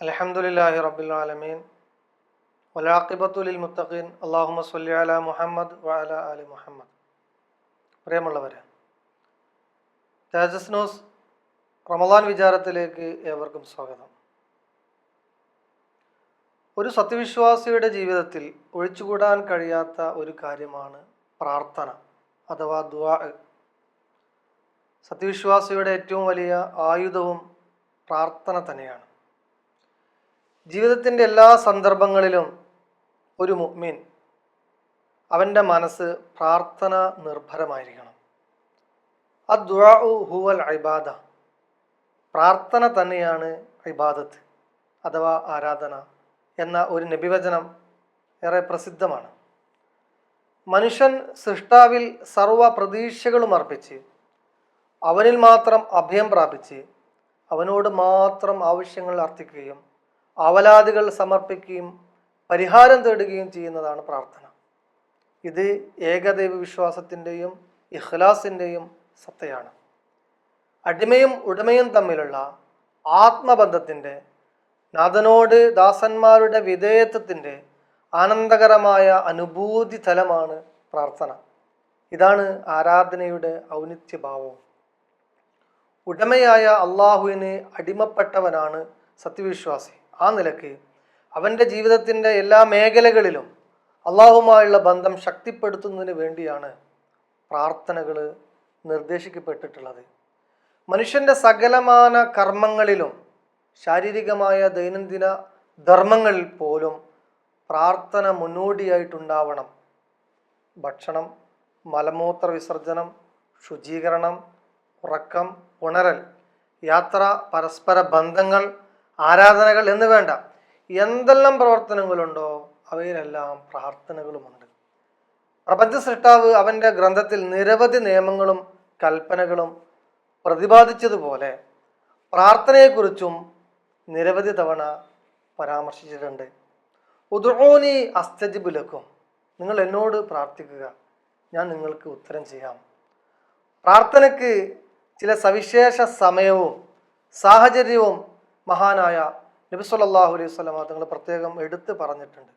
അലഹമുല്ലാഹി റബുലാലമീൻ വലാഖിബത്തുലിൽ മുത്തഖീൻ. അള്ളാഹുമ സല്ലി അല മുഹമ്മദ് വഅല അലി മുഹമ്മദ്. പ്രിയമുള്ളവരെ തേജസ് ന്യൂസ് റമദാൻ വിചാരത്തിലേക്ക് ഏവർക്കും സ്വാഗതം. ഒരു സത്യവിശ്വാസിയുടെ ജീവിതത്തിൽ ഒഴിച്ചുകൂടാൻ കഴിയാത്ത ഒരു കാര്യമാണ് പ്രാർത്ഥന അഥവാ ദുആ. സത്യവിശ്വാസിയുടെ ഏറ്റവും വലിയ ആയുധവും പ്രാർത്ഥന തന്നെയാണ്. ജീവിതത്തിന്റെ എല്ലാ സന്ദർഭങ്ങളിലും ഒരു മുഅ്മിൻ അവന്റെ മനസ്സ് പ്രാർത്ഥന നിർഭരമായിരിക്കണം. അദ്വാഉ ഹുവൽ ഇബാദ. പ്രാർത്ഥന തന്നെയാണ് ഇബാദത്ത് അഥവാ ആരാധന എന്ന ഒരു നബിവചനം ഏറെ പ്രസിദ്ധമാണ്. മനുഷ്യൻ സൃഷ്ടാവിൽ സർവ പ്രതീക്ഷകളും അർപ്പിച്ച് അവനിൽ മാത്രം അഭയം പ്രാപിച്ച് അവനോട് മാത്രം ആവശ്യങ്ങൾ അർത്ഥിക്കുകയും അവലാദികൾ സമർപ്പിക്കുകയും പരിഹാരം തേടുകയും ചെയ്യുന്നതാണ് പ്രാർത്ഥന. ഇത് ഏകദൈവ വിശ്വാസത്തിന്റെയും ഇഖ്ലാസിന്റെയും സത്തയാണ്. അടിമയും ഉടമയും തമ്മിലുള്ള ആത്മബന്ധത്തിന്റെ നാഥനോട് ദാസന്മാരുടെ വിധേയത്വത്തിന്റെ ആനന്ദകരമായ അനുഭൂതി തലമാണ് പ്രാർത്ഥന. ഇതാണ് ആരാധനയുടെ ഔന്നിത്യഭാവം ഉടമയായ അള്ളാഹുവിന് അടിമപ്പെട്ടവനാണ് സത്യവിശ്വാസി. ആ നിലയ്ക്ക് അവന്റെ ജീവിതത്തിന്റെ എല്ലാ മേഖലകളിലും അള്ളാഹുമായുള്ള ബന്ധം ശക്തിപ്പെടുത്തുന്നതിന് വേണ്ടിയാണ് പ്രാർത്ഥനകൾ നിർദ്ദേശിക്കപ്പെട്ടിട്ടുള്ളത്. മനുഷ്യന്റെ സകലമാന കർമ്മങ്ങളിലും ശാരീരികമായ ദൈനംദിന ധർമ്മങ്ങളിൽ പോലും പ്രാർത്ഥന മുന്നോടിയായിട്ടുണ്ടാവണം. ഭക്ഷണം മലമൂത്ര വിസർജനം ശുചീകരണം ഉറക്കം ഉണരൽ യാത്ര പരസ്പര ബന്ധങ്ങൾ ആരാധനകൾ എന്ന് വേണ്ട. എന്തെല്ലാം പ്രവർത്തനങ്ങളുണ്ടോ അവയിലെല്ലാം പ്രാർത്ഥനകളുമുണ്ട്. പ്രപഞ്ച സൃഷ്ടാവ് അവന്റെ ഗ്രന്ഥത്തിൽ നിരവധി നിയമങ്ങളും കൽപ്പനകളും പ്രതിപാദിച്ചതുപോലെ പ്രാർത്ഥനയെക്കുറിച്ചും നിരവധി തവണ പരാമർശിച്ചിട്ടുണ്ട്. ഉദ്രോനി അസ്തജിബുലക്കും. നിങ്ങൾ എന്നോട് പ്രാർത്ഥിക്കുക. ഞാൻ നിങ്ങൾക്ക് ഉത്തരം ചെയ്യാം. പ്രാർത്ഥനയ്ക്ക് ചില സവിശേഷ സമയവും സാഹചര്യവും മഹാനായ നബി സല്ലല്ലാഹു അലൈഹി വസല്ലമ തങ്ങൾ പ്രത്യേകം എടുത്ത് പറഞ്ഞിട്ടുണ്ട്.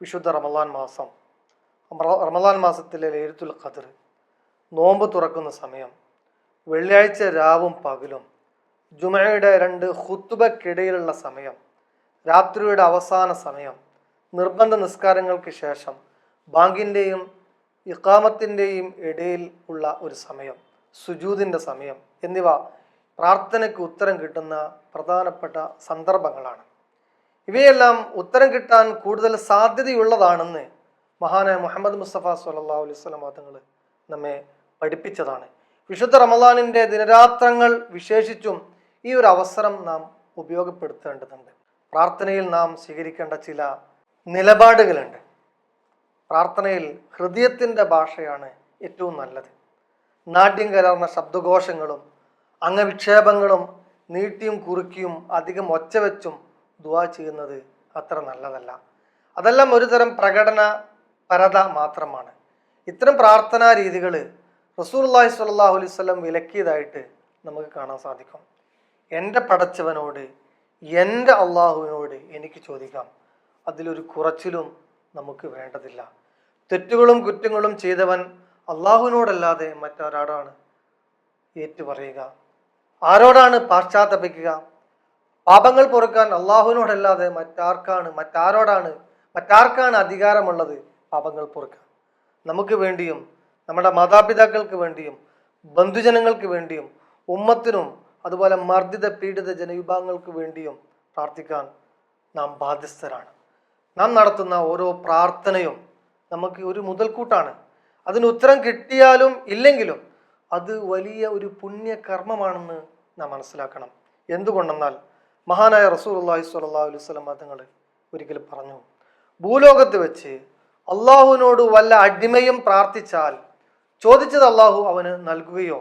വിശുദ്ധ റമദാൻ മാസം. റമലാൻ മാസത്തിലെ ലൈലത്തുൽ ഖദർ. നോമ്പ് തുറക്കുന്ന സമയം. വെള്ളിയാഴ്ച രാവും പകലും. ജുമയുടെ രണ്ട് ഹുത്തുബക്കിടയിലുള്ള സമയം. രാത്രിയുടെ അവസാന സമയം. നിർബന്ധ നിസ്കാരങ്ങൾക്ക് ശേഷം ബാങ്കിന്റെയും ഇക്കാമത്തിന്റെയും ഇടയിൽ ഉള്ള ഒരു സമയം. സുജൂതിന്റെ സമയം. എന്നിവ പ്രാർത്ഥനയ്ക്ക് ഉത്തരം കിട്ടുന്ന പ്രധാനപ്പെട്ട സന്ദർഭങ്ങളാണ്. ഇവയെല്ലാം ഉത്തരം കിട്ടാൻ കൂടുതൽ സാധ്യതയുള്ളതാണെന്ന് മഹാനായ മുഹമ്മദ് മുസ്തഫ സല്ലല്ലാഹു അലൈഹി വസല്ലം തങ്ങൾ നമ്മെ പഠിപ്പിച്ചതാണ്. വിശുദ്ധ റമദാനിന്റെ ദിനരാത്രങ്ങൾ വിശേഷിച്ചും ഈ ഒരു അവസരം നാം ഉപയോഗപ്പെടുത്തേണ്ടതുണ്ട്. പ്രാർത്ഥനയിൽ നാം സ്വീകരിക്കേണ്ട ചില നിലപാടുകളുണ്ട്. പ്രാർത്ഥനയിൽ ഹൃദയത്തിന്റെ ഭാഷയാണ് ഏറ്റവും നല്ലത്. നാട്യം കലർന്ന ശബ്ദഘോഷങ്ങളും അംഗവിക്ഷേപങ്ങളും നീട്ടിയും കുറുക്കിയും അധികം ഒച്ച വെച്ചും ദുവാ ചെയ്യുന്നത് അത്ര നല്ലതല്ല. അതെല്ലാം ഒരുതരം പ്രകടന പരത മാത്രമാണ്. ഇത്തരം പ്രാർത്ഥനാ രീതികൾ റസൂർല്ലാഹി സ്വല്ലല്ലാഹു അലൈഹി വസല്ലം വിലക്കിയതായിട്ട് നമുക്ക് കാണാൻ സാധിക്കും. എന്റെ പടച്ചവനോട് എന്റെ അള്ളാഹുവിനോട് എനിക്ക് ചോദിക്കാം. അതിലൊരു കുറച്ചിലും നമുക്ക് വേണ്ടതില്ല. തെറ്റുകളും കുറ്റങ്ങളും ചെയ്തവൻ അള്ളാഹുവിനോടല്ലാതെ മറ്റാരാടാണ് ഏറ്റുപറയുക. ആരോടാണ് പാശ്ചാത്തപിക്കുക? പാപങ്ങൾ പൊറുക്കാൻ അള്ളാഹുവിനോടല്ലാതെ മറ്റാർക്കാണ് മറ്റാരോടാണ് മറ്റാർക്കാണ് അധികാരമുള്ളത് പാപങ്ങൾ പൊറുക്കാൻ? നമുക്ക് വേണ്ടിയും നമ്മുടെ മാതാപിതാക്കൾക്ക് വേണ്ടിയും ബന്ധുജനങ്ങൾക്ക് വേണ്ടിയും ഉമ്മത്തിനും അതുപോലെ മർദ്ദിത പീഡിത ജനവിഭാഗങ്ങൾക്ക് വേണ്ടിയും പ്രാർത്ഥിക്കാൻ നാം ബാധ്യസ്ഥരാണ്. നാം നടത്തുന്ന ഓരോ പ്രാർത്ഥനയും നമുക്ക് ഒരു മുതൽക്കൂട്ടാണ്. അതിന് ഉത്തരം കിട്ടിയാലും ഇല്ലെങ്കിലും അത് വലിയ ഒരു പുണ്യകർമ്മമാണെന്ന് നാം മനസ്സിലാക്കണം. എന്തുകൊണ്ടെന്നാൽ മഹാനായ റസൂൽ അള്ളാഹി സ്വല്ലല്ലാഹു അലൈഹി വസല്ലം തങ്ങൾ ഒരിക്കൽ പറഞ്ഞു ഭൂലോകത്ത് വെച്ച് അള്ളാഹുവിനോട് വല്ല അടിമയും പ്രാർത്ഥിച്ചാൽ ചോദിച്ചത് അള്ളാഹു അവന് നൽകുകയോ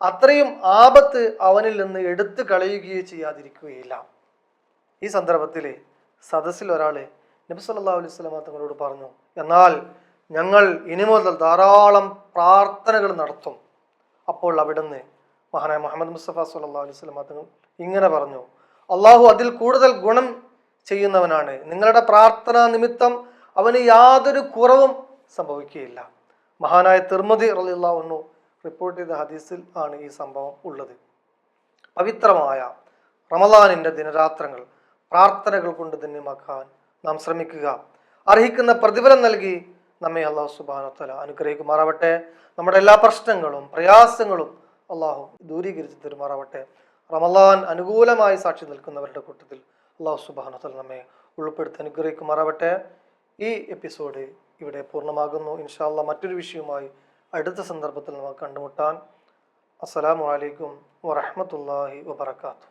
അത്രയും ആപത്ത് അവനിൽ നിന്ന് എടുത്തു കളയുകയോ ചെയ്യാതിരിക്കുകയില്ല. ഈ സന്ദർഭത്തിൽ സദസ്സിൽ ഒരാൾ നബി സല്ലാ അലൈഹി വസല്ലം തങ്ങളോട് പറഞ്ഞു എന്നാൽ ഞങ്ങൾ ഇനി മുതൽ ധാരാളം പ്രാർത്ഥനകൾ നടത്തും. അപ്പോൾ അവിടുന്ന് മഹാനായ മുഹമ്മദ് മുസ്തഫ സല്ലല്ലാഹു അലൈഹി തങ്ങൾ ഇങ്ങനെ പറഞ്ഞു അള്ളാഹു അതിൽ കൂടുതൽ ഗുണം ചെയ്യുന്നവനാണ്. നിങ്ങളുടെ പ്രാർത്ഥനാ നിമിത്തം അവന് യാതൊരു കുറവും സംഭവിക്കുകയില്ല. മഹാനായ തിർമതി റലിള്ളാഹുന്നു റിപ്പോർട്ട് ചെയ്ത ഹദീസിൽ ആണ് ഈ സംഭവം ഉള്ളത്. പവിത്രമായ റമദാനിന്റെ ദിനരാത്രങ്ങൾ പ്രാർത്ഥനകൾ കൊണ്ട് ധന്യമാക്കാൻ നാം ശ്രമിക്കുക. അർഹിക്കുന്ന പ്രതിഫലം നൽകി നമ്മെ അള്ളാഹു സുബാനത്തല അനുഗ്രഹിക്കുമാറാവട്ടെ നമ്മുടെ എല്ലാ പ്രശ്നങ്ങളും പ്രയാസങ്ങളും അള്ളാഹു ദൂരീകരിച്ച് തരുമാറാവട്ടെ. റമലാൻ അനുകൂലമായി സാക്ഷി നിൽക്കുന്നവരുടെ കൂട്ടത്തിൽ അള്ളാഹു സുബാനത്തല നമ്മെ ഉൾപ്പെടുത്തി അനുഗ്രഹിക്കുമാറാവട്ടെ ഈ എപ്പിസോഡ് ഇവിടെ പൂർണമാകുന്നു. ഇൻഷാല്ല മറ്റൊരു വിഷയവുമായി അടുത്ത സന്ദർഭത്തിൽ നമുക്ക് കണ്ടുമുട്ടാൻ അസ്സലാമു അലൈക്കും വബറകാതുഹു.